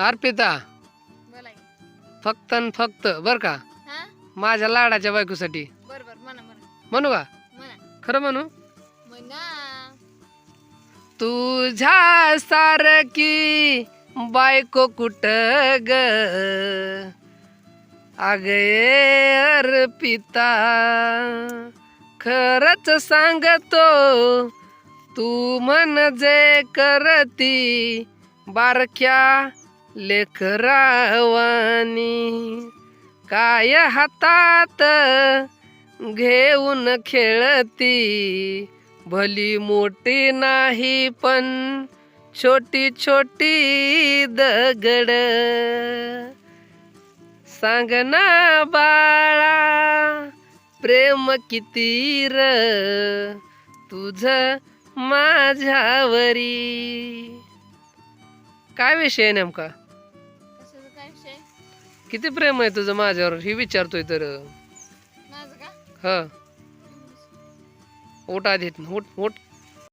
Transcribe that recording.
अर्पिता. बोला की. फक्त न फक्त बर का? हा? माझ्या लाडाच्या बायकोसाठी. बर बर म्हणा म्हणा. म्हणू का? म्हणा. खरं म्हणू? म्हणा. तुझ्या सारखी बायको कुठ ग? अगे अर्पिता खरच सांगतो तू म्हण जे करती बारक्या लेकरावानी काय हातात घेऊन खेळती? भली मोठी नाही पण छोटी छोटी दगड. सांग ना बाळा प्रेम किती र तुझ माझ्यावरी? काय विषय नेमका? किती प्रेम आहे तुझं माझ्यावर? हे विचारतोय तर. ह. उठ आधी उठ उठ